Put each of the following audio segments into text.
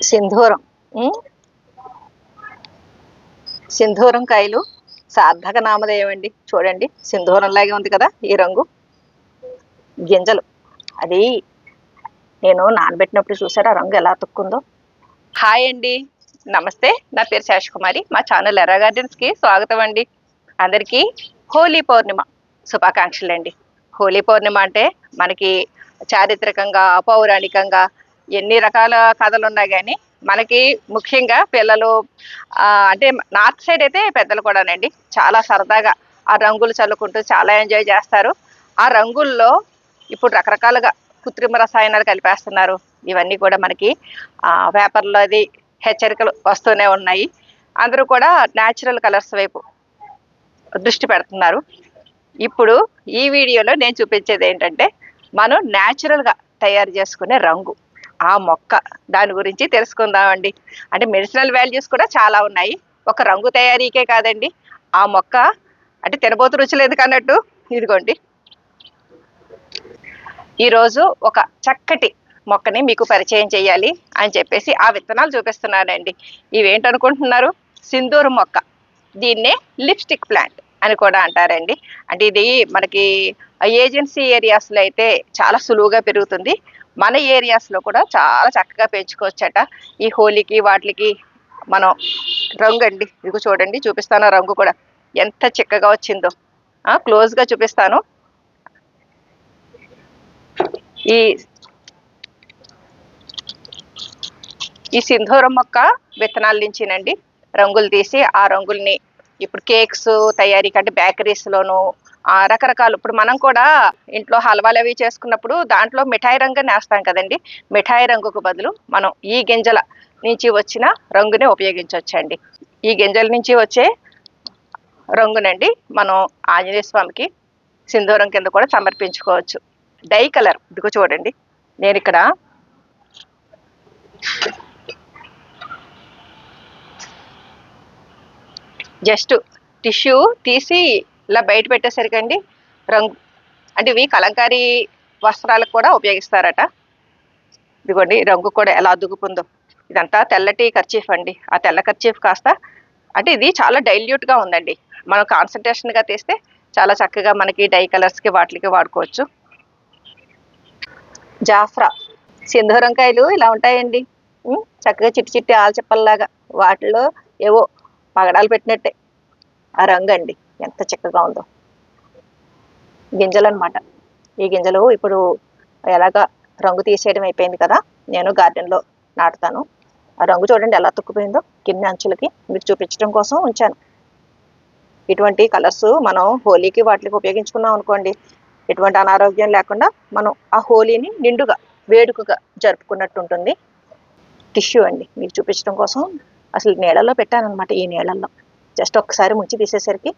సింధూరం. సింధూరం కాయలు సార్థక నామధేయం అండి చూడండి సింధూరం లాగే ఉంది కదా ఈ రంగు. గింజలు. అది నేను నానబెట్టినప్పుడు చూసారా రంగు ఎలా తొక్కుందో. హాయ్ అండి. నమస్తే. నా పేరు శేషకుమారి. మా ఛానల్ ఎర్ర గార్డెన్స్కి స్వాగతం అండి. అందరికీ హోలీ పౌర్ణిమ శుభాకాంక్షలు అండి హోలీ పౌర్ణిమ అంటే మనకి చారిత్రకంగా పౌరాణికంగా ఎన్ని రకాల కథలు ఉన్నా కానీ మనకి ముఖ్యంగా పిల్లలు అంటే నార్త్ సైడ్ అయితే పెద్దలు కూడానండి. చాలా సరదాగా ఆ రంగులు చల్లుకుంటూ చాలా ఎంజాయ్ చేస్తారు. ఆ రంగుల్లో ఇప్పుడు రకరకాలుగా కృత్రిమ రసాయనాలు కలిపేస్తున్నారు. ఇవన్నీ కూడా మనకి పేపర్లో అది హెచ్చరికలు వస్తూనే ఉన్నాయి. అందరూ కూడా న్యాచురల్ కలర్స్ వైపు దృష్టి పెడుతున్నారు. ఇప్పుడు ఈ వీడియోలో నేను చూపించేది ఏంటంటే మనం న్యాచురల్గా తయారు చేసుకునే రంగు. ఆ మొక్క దాని గురించి తెలుసుకుందామండి. అంటే మెడిసినల్ వాల్యూస్ కూడా చాలా ఉన్నాయి. ఒక రంగు తయారీకే కాదండి. ఆ మొక్క అంటే తినబోతు రుచి లేదు కన్నట్టు. ఇదిగోండి. ఈరోజు ఒక చక్కటి మొక్కని మీకు పరిచయం చేయాలి అని చెప్పేసి ఆ విత్తనాలు చూపిస్తున్నానండి. ఇవేంటనుకుంటున్నారు? సింధూరు మొక్క. దీన్నే లిప్స్టిక్ ప్లాంట్ అని కూడా అంటారండి. అంటే ఇది మనకి ఏజెన్సీ ఏరియాస్లో అయితే చాలా సులువుగా పెరుగుతుంది. మన ఏరియాస్లో కూడా చాలా చక్కగా పెంచుకోవచ్చట. ఈ హోలీకి వాటికి మనం రంగు అండి ఇదిగో చూడండి చూపిస్తాను రంగు కూడా. ఎంత చిక్కగా వచ్చిందో. ఆ, క్లోజ్గా చూపిస్తాను. ఈ ఈ సింధూరం మొక్క విత్తనాల నుంచినండి. రంగులు తీసి ఆ రంగుల్ని ఇప్పుడు కేక్స్ తయారీ కంటే బేకరీస్లోను రకరకాలు. ఇప్పుడు మనం కూడా ఇంట్లో హల్వాలు అవి చేసుకున్నప్పుడు దాంట్లో మిఠాయి రంగు నేస్తాం కదండి. మిఠాయి రంగుకు బదులు మనం ఈ గింజల నుంచి వచ్చిన రంగుని ఉపయోగించవచ్చండి. ఈ గింజల నుంచి వచ్చే రంగునండి మనం ఆంజనేయ స్వామికి సింధూరం కింద కూడా సమర్పించుకోవచ్చు. Dye colour. ఇదిగో చూడండి. నేను ఇక్కడ జస్ట్ టిష్యూ తీసి ఇలా బయట పెట్టేసరికండి రంగు అంటే ఇవి కలంకారీ వస్త్రాలకు కూడా ఉపయోగిస్తారట. ఇదిగోండి రంగు కూడా ఎలా దుగుపుందో. ఇదంతా తెల్లటి కర్చీఫ్ అండి. ఆ తెల్ల కర్చీఫ్ కాస్త అంటే ఇది చాలా డైల్యూట్గా ఉందండి. మనం కాన్సన్ట్రేషన్గా తీస్తే చాలా చక్కగా మనకి డై కలర్స్కి వాటికి వాడుకోవచ్చు. జాఫ్రా సింధూరంకాయలు ఇలా ఉంటాయండి. చక్కగా చిట్టి చిట్టి ఆల్చిప్పల్లాగా వాటిలో ఏవో పగడాలు పెట్టినట్టే. ఆ రంగు అండి ఎంత చక్కగా ఉందో. గింజలు అనమాట ఈ గింజలు ఇప్పుడు ఎలాగా రంగు తీసేయడం అయిపోయింది కదా నేను గార్డెన్లో నాటుతాను. ఆ రంగు చూడండి ఎలా తొక్కిపోయిందో కింద అంచులకి మీకు చూపించడం కోసం ఉంచాను. ఇటువంటి కలర్స్ మనం హోలీకి వాటికి ఉపయోగించుకున్నాం అనుకోండి ఎటువంటి అనారోగ్యం లేకుండా మనం ఆ హోలీని నిండుగా వేడుకగా జరుపుకున్నట్టు ఉంటుంది. టిష్యూ అండి మీకు చూపించడం కోసం అసలు నీళ్ళలో పెట్టానమాట ఈ నీళ్ళల్లో జస్ట్ ఒక్కసారి ముంచి తీసేసరికి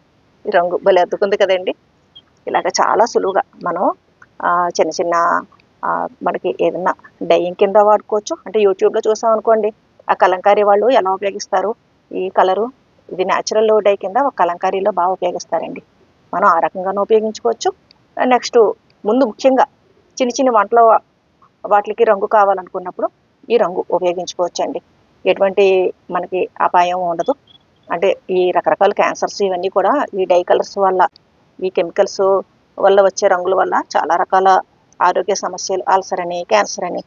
ఈ రంగు భలే అద్దుకుంది కదండి. ఇలాగ చాలా సులువుగా మనం చిన్న చిన్న మనకి ఏదన్నా డైయింగ్ కింద వాడుకోవచ్చు. అంటే యూట్యూబ్లో చూసాం అనుకోండి ఆ కలంకారీ వాళ్ళు ఎలా ఉపయోగిస్తారు? ఈ కలరు ఇది న్యాచురల్ డై కింద ఒక కలంకారీలో బాగా ఉపయోగిస్తారండి. మనం ఆ రకంగానూ ఉపయోగించుకోవచ్చు. నెక్స్ట్ ముందు ముఖ్యంగా చిన్న చిన్న వంటలో వాటికి రంగు కావాలనుకున్నప్పుడు ఈ రంగు ఉపయోగించుకోవచ్చండి. ఎటువంటి మనకి అపాయం ఉండదు. అంటే ఈ రకరకాల క్యాన్సర్స్ ఇవన్నీ కూడా ఈ డై కలర్స్ వల్ల ఈ కెమికల్స్ వల్ల వచ్చే రంగుల వల్ల చాలా రకాల ఆరోగ్య సమస్యలు అల్సర్ అని క్యాన్సర్ అని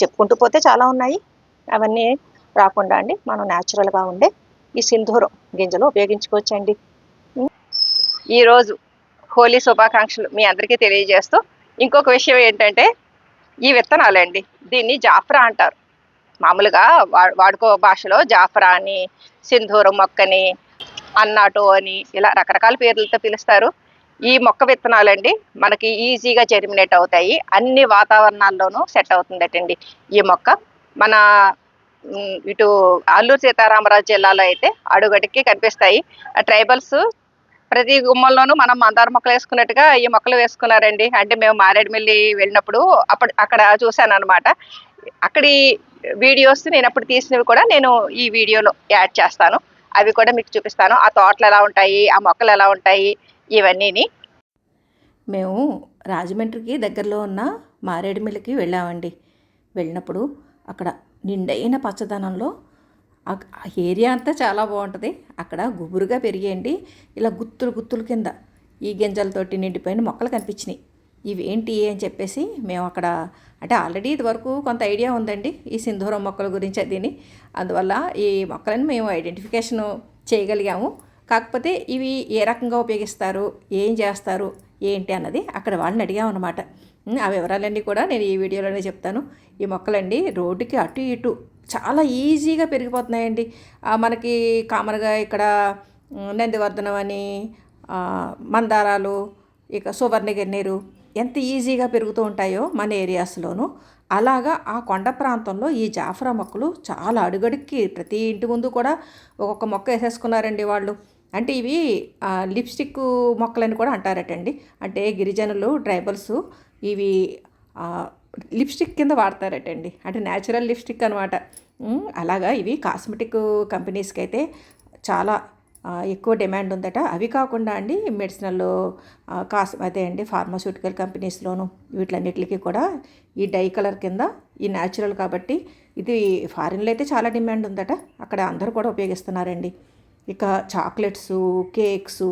చెప్పుకుంటూ పోతే చాలా ఉన్నాయి. అవన్నీ రాకుండా అండి. మనం న్యాచురల్గా ఉండే ఈ సింధూరం గింజలు ఉపయోగించుకోవచ్చండి. ఈరోజు హోలీ శుభాకాంక్షలు మీ అందరికీ తెలియజేస్తూ ఇంకొక విషయం ఏంటంటే ఈ విత్తనాలండి. దీన్ని జాఫ్రా అంటారు. మామూలుగా వాడుకో భాషలో జాఫరా అని సింధూరం మొక్కని అన్నాటో అని ఇలా రకరకాల పేర్లతో పిలుస్తారు. ఈ మొక్క విత్తనాలండి మనకి ఈజీగా జెర్మినేట్ అవుతాయి. అన్ని వాతావరణాల్లోనూ సెట్ అవుతుందటండి ఈ మొక్క. మన ఇటు అల్లూరు సీతారామరాజు జిల్లాలో అయితే అడుగడికి కనిపిస్తాయి. ట్రైబల్స్ ప్రతి గుమ్మంలోనూ మనం మందార మొక్కలు వేసుకున్నట్టుగా ఈ మొక్కలు వేసుకున్నారండి. అంటే మేము మారేడుమిల్లి వెళ్ళినప్పుడు అప్పుడు అక్కడ చూశాను అనమాట అక్కడి వీడియోస్ నేను అప్పుడు తీసినవి కూడా నేను ఈ వీడియోలో యాడ్ చేస్తాను. అవి కూడా మీకు చూపిస్తాను. ఆ తోటలు ఎలా ఉంటాయి ఆ మొక్కలు ఎలా ఉంటాయి ఇవన్నీని. మేము రాజమండ్రికి దగ్గరలో ఉన్న మారేడుమిల్లికి వెళ్ళామండి. వెళ్ళినప్పుడు అక్కడ నిండైన పచ్చదనంలో ఆ ఏరియా అంతా చాలా బాగుంటుంది. అక్కడ గుబురుగా పెరిగేయండి. ఇలా గుత్తులు గుత్తుల కింద ఈ గింజలతోటి నిండిపోయిన మొక్కలు కనిపించినాయి. ఇవి ఏంటి అని చెప్పేసి మేము అక్కడ అంటే ఆల్రెడీ ఇదివరకు కొంత ఐడియా ఉందండి ఈ సింధూరం మొక్కల గురించి అదిని. అందువల్ల ఈ మొక్కలను మేము ఐడెంటిఫికేషన్ చేయగలిగాము. కాకపోతే ఇవి ఏ రకంగా ఉపయోగిస్తారు ఏం చేస్తారు ఏంటి అన్నది అక్కడ వాళ్ళని అడిగాము అనమాట ఆ వివరాలన్నీ కూడా నేను ఈ వీడియోలోనే చెప్తాను. ఈ మొక్కలండి రోడ్డుకి అటు ఇటు చాలా ఈజీగా పెరిగిపోతున్నాయండి. మనకి కామన్గా ఇక్కడ నందివర్ధనం అని మందారాలు ఇక సువర్ణగిన్నీరు ఎంత ఈజీగా పెరుగుతూ ఉంటాయో మన ఏరియాస్లోనూ. అలాగా ఆ కొండ ప్రాంతంలో ఈ జాఫరా మొక్కలు చాలా అడుగడుక్కి ప్రతి ఇంటి ముందు కూడా ఒక్కొక్క మొక్క వేసేసుకున్నారండి వాళ్ళు. అంటే ఇవి లిప్స్టిక్ మొక్కలని కూడా అంటారటండి. అంటే గిరిజనులు ట్రైబల్స్ ఇవి లిప్స్టిక్ కింద వాడతారటండి. అంటే న్యాచురల్ లిప్స్టిక్ అనమాట అలాగా ఇవి కాస్మెటిక్ కంపెనీస్కి అయితే చాలా ఎక్కువ డిమాండ్ ఉందట. అవి కాకుండా అండి మెడిసినల్ కాస్ అదే అండి ఫార్మాస్యూటికల్ కంపెనీస్లోను వీటిలన్నిటికీ కూడా ఈ డై కలర్ కింద ఈ న్యాచురల్ కాబట్టి ఇది ఫారిన్లో అయితే చాలా డిమాండ్ ఉందట. అక్కడ అందరూ కూడా ఉపయోగిస్తున్నారండి. ఇక చాక్లెట్స్ కేక్స్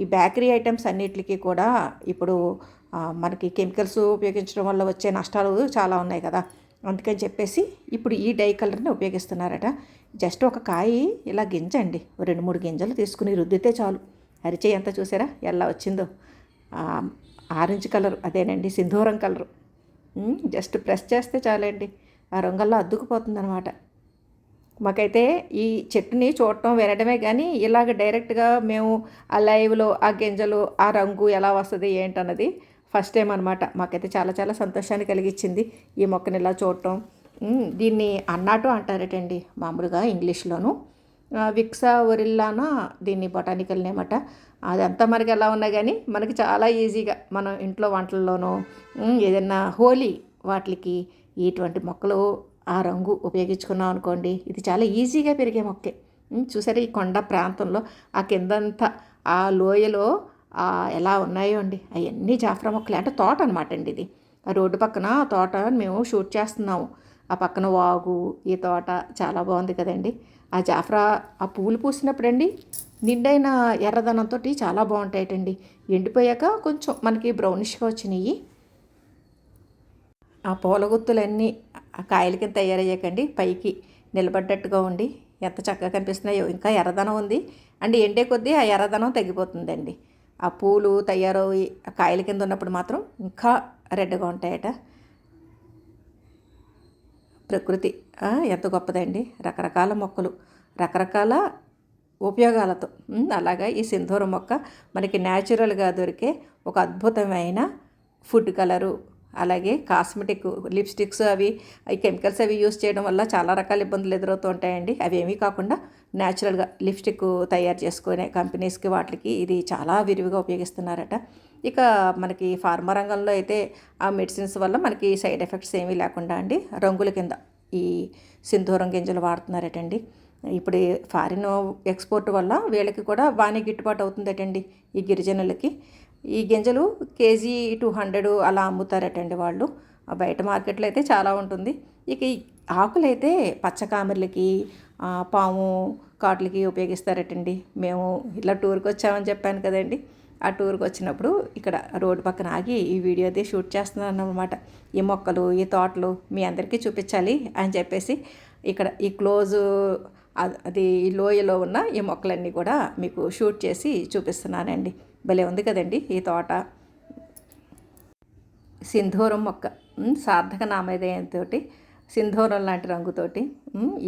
ఈ బేకరీ ఐటమ్స్ అన్నిటికీ కూడా ఇప్పుడు మనకి కెమికల్స్ ఉపయోగించడం వల్ల వచ్చే నష్టాలు చాలా ఉన్నాయి కదా. అందుకని చెప్పేసి ఇప్పుడు ఈ డై కలర్ని ఉపయోగిస్తున్నారట. జస్ట్ ఒక కాయ ఇలా గింజండి రెండు మూడు గింజలు తీసుకుని రుద్దితే చాలు. అరిచే ఎంత చూసారా? ఎలా వచ్చిందో? ఆరెంజ్ కలర్ అదేనండి సింధూరం కలరు. జస్ట్ ప్రెస్ చేస్తే చాలండి. ఆ రంగల్లో అద్దుకుపోతుంది అనమాట మాకైతే ఈ చెట్టుని చూడటం వినడమే కానీ ఇలాగ డైరెక్ట్గా మేము ఆ లైవ్లో ఆ గింజలు ఆ రంగు ఎలా వస్తుంది ఏంటన్నది ఫస్ట్ టైం అనమాట మాకైతే చాలా చాలా సంతోషాన్ని కలిగించింది ఈ మొక్కని ఇలా చూడటం. దీన్ని అన్నాటు అంటారటండి మామూలుగా ఇంగ్లీష్లోను. విక్సా ఒరిల్లానా దీన్ని బొటానికల్ నేమ్ అట అదంతా మనకి ఎలా ఉన్నా కానీ మనకి చాలా ఈజీగా మనం ఇంట్లో వంటల్లోనూ ఏదైనా హోలీ వాటికి ఇటువంటి మొక్కలు ఆ రంగు ఉపయోగించుకున్నాం అనుకోండి ఇది చాలా ఈజీగా పెరిగే మొక్కే. చూసారా ఈ కొండ ప్రాంతంలో ఆ కిందంతా ఆ లోయలో ఎలా ఉన్నాయో అండి. అవన్నీ జాఫ్రా మొక్కలే. అంటే తోట అనమాట అండి ఇది. ఆ రోడ్డు పక్కన తోట మేము షూట్ చేస్తున్నాము. ఆ పక్కన వాగు ఈ తోట చాలా బాగుంది కదండి. ఆ జాఫ్రా ఆ పూలు పూసినప్పుడండి నిండైన ఎర్రదనంతో చాలా బాగుంటాయటండి. ఎండిపోయాక కొంచెం మనకి బ్రౌనిష్గా వచ్చినాయి ఆ పూల గుత్తులన్నీ ఆ కాయల కింద తయారయ్యాకండి. పైకి నిలబడ్డట్టుగా ఉండి ఎంత చక్కగా కనిపిస్తున్నాయో. ఇంకా ఎర్రదనం ఉంది. అండ్ ఎండే కొద్దీ ఆ ఎర్రదనం తగ్గిపోతుందండి ఆ పూలు తయారవి కాయల కింద ఉన్నప్పుడు మాత్రం ఇంకా రెడ్గా ఉంటాయట. ప్రకృతి ఎంత గొప్పదండి. రకరకాల మొక్కలు రకరకాల ఉపయోగాలతో. అలాగా ఈ సింధూరం మొక్క మనకి న్యాచురల్గా దొరికే ఒక అద్భుతమైన ఫుడ్ కలరు అలాగే కాస్మెటిక్ లిప్స్టిక్స్ అవి ఈ కెమికల్స్ అవి యూస్ చేయడం వల్ల చాలా రకాల ఇబ్బందులు ఎదురవుతూ ఉంటాయండి. అవి ఏమీ కాకుండా న్యాచురల్గా లిప్స్టిక్ తయారు చేసుకునే కంపెనీస్కి వాటికి ఇది చాలా విరివిగా ఉపయోగిస్తున్నారట. ఇక మనకి ఫార్మా రంగంలో అయితే ఆ మెడిసిన్స్ వల్ల మనకి సైడ్ ఎఫెక్ట్స్ ఏమీ లేకుండా అండి రంగుల కింద ఈ సింధూరం గింజలు వాడుతున్నారటండి. ఇప్పుడు ఫారిన్ ఎక్స్పోర్ట్ వల్ల వీళ్ళకి కూడా బాగానే గిట్టుబాటు అవుతుందటండి ఈ గిరిజనులకి. ఈ గింజలు కేజీ టూ హండ్రెడ్ అలా అమ్ముతారటండి వాళ్ళు. బయట మార్కెట్లో అయితే చాలా ఉంటుంది. ఇక ఈ ఆకులైతే పచ్చకామెర్లకి పాము కాట్లకి ఉపయోగిస్తారటండి. మేము ఇలా టూర్కి వచ్చామని చెప్పాను కదండి. ఆ టూర్కి వచ్చినప్పుడు ఇక్కడ రోడ్డు పక్కన ఆగి ఈ వీడియో అయితే షూట్ చేస్తున్నాను అనమాట ఈ మొక్కలు ఈ తోటలు మీ అందరికీ చూపించాలి అని చెప్పేసి ఇక్కడ ఈ క్లోజ్ అది ఈ లోయలో ఉన్న ఈ మొక్కలన్నీ కూడా మీకు షూట్ చేసి చూపిస్తున్నానండి. భలే ఉంది కదండి ఈ తోట. సింధూరం మొక్క. సార్థక నామధేయంతో సింధూరం లాంటి రంగుతోటి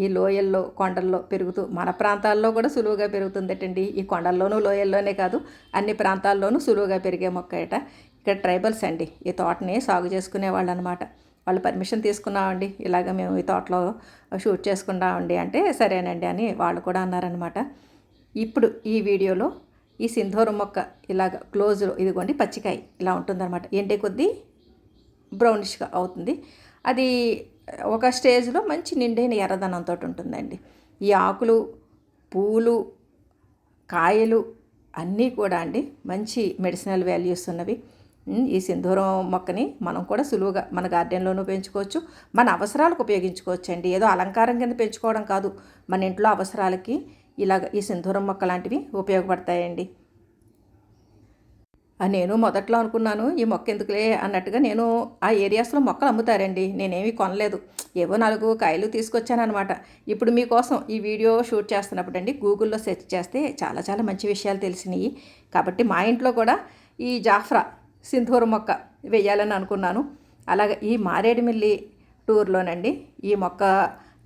ఈ లోయల్లో కొండల్లో పెరుగుతూ మన ప్రాంతాల్లో కూడా సులువుగా పెరుగుతుందటండి. ఈ కొండల్లోనూ లోయల్లోనే కాదు అన్ని ప్రాంతాల్లోనూ సులువుగా పెరిగే మొక్క ఏట. ఇక్కడ ట్రైబల్స్ అండి. ఈ తోటని సాగు చేసుకునే వాళ్ళు అనమాట వాళ్ళు పర్మిషన్ తీసుకున్నామండి. ఇలాగ మేము ఈ తోటలో షూట్ చేసుకున్నామండి అంటే సరేనండి అని వాళ్ళు కూడా అన్నారనమాట ఇప్పుడు ఈ వీడియోలో ఈ సింధూరం మొక్క ఇలాగ క్లోజ్లో ఇదిగోండి పచ్చికాయ ఇలా ఉంటుందన్నమాట. ఎండే కొద్దీ బ్రౌనిష్గా అవుతుంది. అది ఒక స్టేజ్లో మంచి నిండైన ఎర్రదనంతో ఉంటుందండి. ఈ ఆకులు పూలు కాయలు అన్నీ కూడా అండి మంచి మెడిసినల్ వాల్యూస్ ఉన్నవి. ఈ సింధూరం మొక్కని మనం కూడా సులువుగా మన గార్డెన్లోనూ పెంచుకోవచ్చు. మన అవసరాలకు ఉపయోగించుకోవచ్చు అండి ఏదో అలంకారం కింద పెంచుకోవడం కాదు. మన ఇంట్లో అవసరాలకి ఇలాగ ఈ సింధూరం మొక్క లాంటివి ఉపయోగపడతాయండి. నేను మొదట్లో అనుకున్నాను ఈ మొక్క ఎందుకులే అన్నట్టుగా నేను ఆ ఏరియాస్లో మొక్కలు అమ్ముతారండి. నేనేమి కొనలేదు. ఏవో నాలుగు కాయలు తీసుకొచ్చానమాట ఇప్పుడు మీకోసం ఈ వీడియో షూట్ చేస్తున్నప్పుడు అండి గూగుల్లో సెర్చ్ చేస్తే చాలా చాలా మంచి విషయాలు తెలిసినాయి. కాబట్టి మా ఇంట్లో కూడా ఈ జాఫ్రా సింధూర మొక్క వేయాలని అనుకున్నాను. అలాగే ఈ మారేడుమిల్లి టూర్లోనండి ఈ మొక్క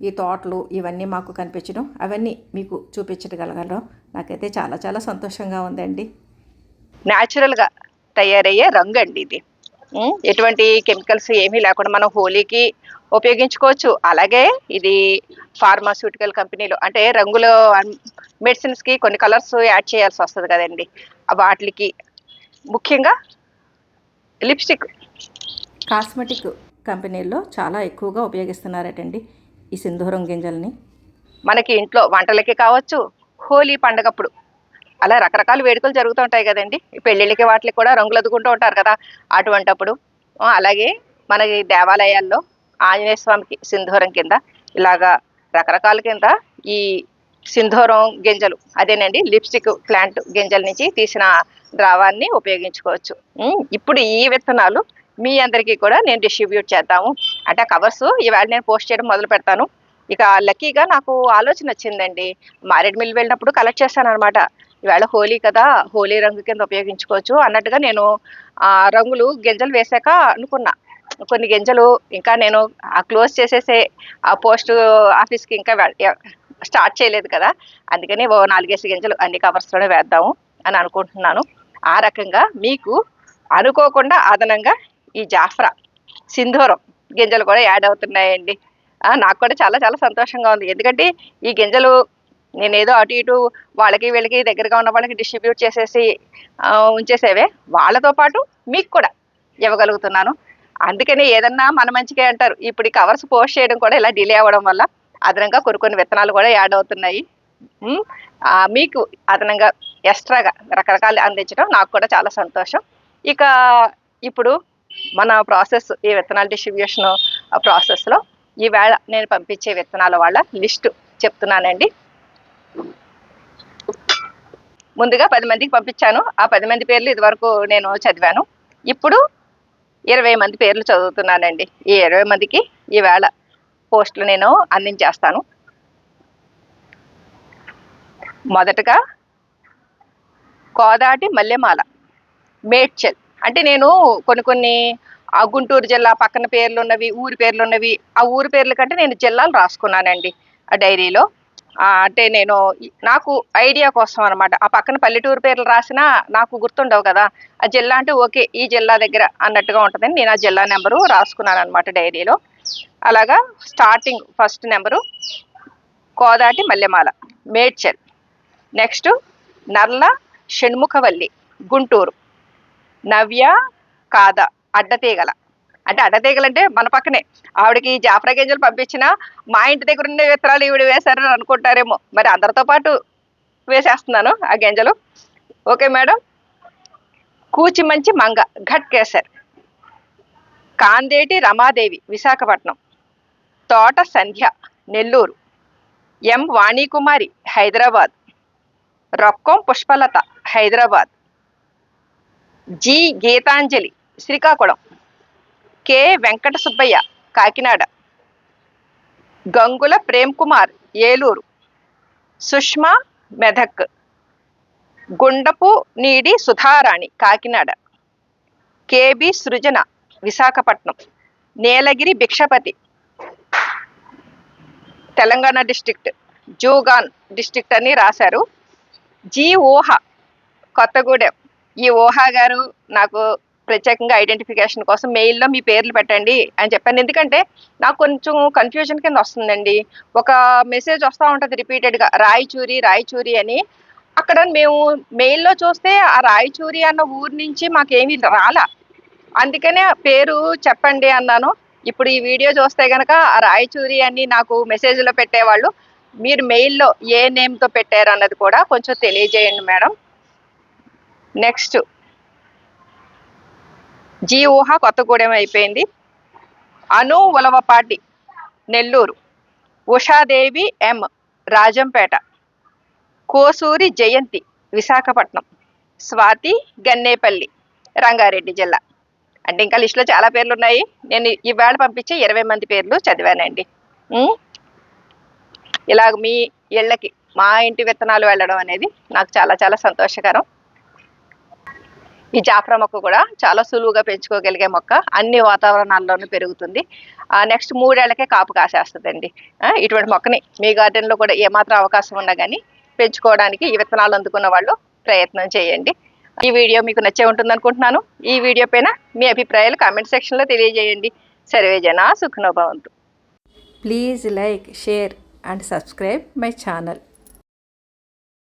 ఈ తోటలు ఇవన్నీ మాకు కనిపించడం అవన్నీ మీకు చూపించగలగడం నాకైతే చాలా చాలా సంతోషంగా ఉందండి. న్యాచురల్గా తయారయ్యే రంగు అండి ఇది ఎటువంటి కెమికల్స్ ఏమీ లేకుండా మనం హోలీకి ఉపయోగించుకోవచ్చు. అలాగే ఇది ఫార్మాస్యూటికల్ కంపెనీలు అంటే రంగుల మెడిసిన్స్కి కొన్ని కలర్స్ యాడ్ చేయాల్సి వస్తుంది కదండి. వాటికి ముఖ్యంగా లిప్స్టిక్ కాస్మెటిక్ కంపెనీల్లో చాలా ఎక్కువగా ఉపయోగిస్తున్నారటండి. ఈ సింధూరం గింజల్ని? మనకి ఇంట్లో వంటలకి కావచ్చు హోలీ పండగప్పుడు. అలా రకరకాల వేడుకలు జరుగుతూ ఉంటాయి కదండి. పెళ్ళిళ్ళకి వాటికి కూడా రంగులు అద్దుకుంటూ ఉంటారు కదా అటువంటప్పుడు. అలాగే మనకి దేవాలయాల్లో ఆంజనేయ స్వామికి సింధూరం కింద ఇలాగా రకరకాల కింద ఈ సింధూరం గింజలు అదేనండి లిప్స్టిక్ ప్లాంట్ గింజల నుంచి తీసిన ద్రావాన్ని ఉపయోగించుకోవచ్చు. ఇప్పుడు ఈ విత్తనాలు మీ అందరికీ కూడా నేను డిస్ట్రిబ్యూట్ చేద్దాము. అంటే కవర్స్ ఇవాళ నేను పోస్ట్ చేయడం మొదలు పెడతాను. ఇక లక్కీగా నాకు ఆలోచన వచ్చిందండి. మారేడుమిల్లి వెళ్ళినప్పుడు కలెక్ట్ చేస్తాను అనమాట ఇవాళ హోలీ కదా హోలీ రంగు కింద ఉపయోగించుకోవచ్చు అన్నట్టుగా నేను ఆ రంగులు గింజలు వేశాక అనుకున్నా. కొన్ని గింజలు ఇంకా నేను ఆ క్లోజ్ చేసేసే ఆ పోస్ట్ ఆఫీస్కి ఇంకా స్టార్ట్ చేయలేదు కదా. అందుకని ఓ నాలుగేసి గింజలు అన్ని కవర్స్లోనే వేద్దాము అని అనుకుంటున్నాను. ఆ రకంగా మీకు అనుకోకుండా అదనంగా ఈ జాఫ్రా సింధూరం గింజలు కూడా యాడ్ అవుతున్నాయండి. నాకు కూడా చాలా చాలా సంతోషంగా ఉంది. ఎందుకంటే ఈ గింజలు నేనేదో అటు ఇటు వాళ్ళకి వీళ్ళకి దగ్గరగా ఉన్న వాళ్ళకి డిస్ట్రిబ్యూట్ చేసేసి ఉంచేసేవే. వాళ్ళతో పాటు మీకు కూడా ఇవ్వగలుగుతున్నాను. అందుకని ఏదన్నా మన మంచిగా అంటారు. ఇప్పుడు ఈ కవర్స్ పోస్ట్ చేయడం కూడా ఇలా డిలే అవ్వడం వల్ల అదనంగా కొన్ని కొన్ని విత్తనాలు కూడా యాడ్ అవుతున్నాయి. మీకు అదనంగా ఎక్స్ట్రాగా రకరకాలు అందించడం నాకు కూడా చాలా సంతోషం. ఇక ఇప్పుడు మన ప్రాసెస్ ఈ విత్తనాల డిస్ట్రిబ్యూషన్ ప్రాసెస్లో ఈవేళ నేను పంపించే విత్తనాల వాళ్ళ లిస్టు చెప్తున్నానండి. ముందుగా పది మందికి పంపించాను. ఆ పది మంది పేర్లు ఇదివరకు నేను చదివాను. ఇప్పుడు ఇరవై మంది పేర్లు చదువుతున్నానండి. ఈ ఇరవై మందికి ఈవేళ పోస్టులు నేను అందించేస్తాను. మొదటగా కోదాటి మల్లెమాల మేడ్చల్ అంటే నేను కొన్ని కొన్ని ఆ గుంటూరు జిల్లా పక్కన పేర్లు ఉన్నవి ఊరి పేర్లు ఉన్నవి ఆ ఊరి పేర్ల కంటే నేను జిల్లాలు రాసుకున్నానండి ఆ డైరీలో. అంటే నేను నాకు ఐడియా కోసం అనమాట ఆ పక్కన పల్లెటూరు పేర్లు రాసినా నాకు గుర్తుండవు కదా. ఆ జిల్లా అంటే ఓకే ఈ జిల్లా దగ్గర అన్నట్టుగా ఉంటుందని నేను ఆ జిల్లా నెంబరు రాసుకున్నాను అనమాట డైరీలో. అలాగా starting first number Kodati Mallemala Medchal. Next Narla Shanmukhavalli Guntur. Navya Kada Addateegala. అంటే అడ్డతీగలు అంటే మన పక్కనే. ఆవిడకి జాఫ్రా గింజలు పంపించిన మా ఇంటి దగ్గర ఉండే విత్తనాలు ఈవిడ వేశారని అనుకుంటారేమో. మరి అందరితో పాటు వేసేస్తున్నాను ఆ గింజలు. Okay madam. కూచి మంచి మంగ ఘట్ kesar. Kandeti Ramadevi Visakhapatnam. Thota Sandhya Nellore. M Vanikumari Hyderabad. Rokkam Pushpalatha Hyderabad. G Geetanjali Srikakulam. K Venkata Subbaiah Kakinada. Gangula Prem Kumar Eluru. Sushma Medak. Gundapu Needi Sudharani Kakinada. KB Srujana Visakhapatnam. Neelagiri Bhikshapathi. Telangana district Jangaon district అని రాశారు. G ఊహ కొత్తగూడెం. ఈ ఊహా గారు నాకు ప్రత్యేకంగా identification కోసం మెయిల్లో మీ పేర్లు పెట్టండి అని చెప్పాను. ఎందుకంటే నాకు కొంచెం కన్ఫ్యూజన్ కింద వస్తుందండి. ఒక మెసేజ్ వస్తూ ఉంటుంది రిపీటెడ్గా రాయచూరి రాయచూరి అని. అక్కడ మేము మెయిల్లో చూస్తే ఆ రాయచూరి అన్న ఊరు నుంచి మాకేమీ రాలా. అందుకనే పేరు చెప్పండి అన్నాను. ఇప్పుడు ఈ వీడియో చూస్తే కనుక ఆ రాయచూరి అని నాకు మెసేజ్లో పెట్టేవాళ్ళు మీరు మెయిల్లో ఏ నేమ్తో పెట్టారు అన్నది కూడా కొంచెం తెలియజేయండి మేడం. నెక్స్ట్. జీ ఊహ కొత్తగూడెం అయిపోయింది. అను ఉలవపాటి నెల్లూరు. ఉషాదేవి ఎం రాజంపేట. కోసూరి జయంతి విశాఖపట్నం. స్వాతి గన్నేపల్లి రంగారెడ్డి జిల్లా. అంటే ఇంకా లిస్టులో చాలా పేర్లు ఉన్నాయి నేను ఈవేళ పంపించే ఇరవై మంది పేర్లు చదివానండి. ఇలాగ మీ ఇళ్ళకి మా ఇంటి విత్తనాలు వెళ్ళడం అనేది నాకు చాలా చాలా సంతోషకరం. ఈ జాఫ్రా మొక్క కూడా చాలా సులువుగా పెంచుకోగలిగే మొక్క. అన్ని వాతావరణాల్లోనూ పెరుగుతుంది. నెక్స్ట్ మూడేళ్ళకే కాపు కాసేస్తుందండి. ఇటువంటి మొక్కని మీ గార్డెన్లో కూడా ఏమాత్రం అవకాశం ఉన్నా కానీ పెంచుకోవడానికి ఈ విత్తనాలు అందుకున్న వాళ్ళు ప్రయత్నం చేయండి. ఈ వీడియో మీకు నచ్చే ఉంటుంది అనుకుంటున్నాను ఈ వీడియో పైన మీ అభిప్రాయాలు కామెంట్ సెక్షన్లో తెలియజేయండి. సర్వే జన సుఖనోభవంతు. Please like share and subscribe my channel.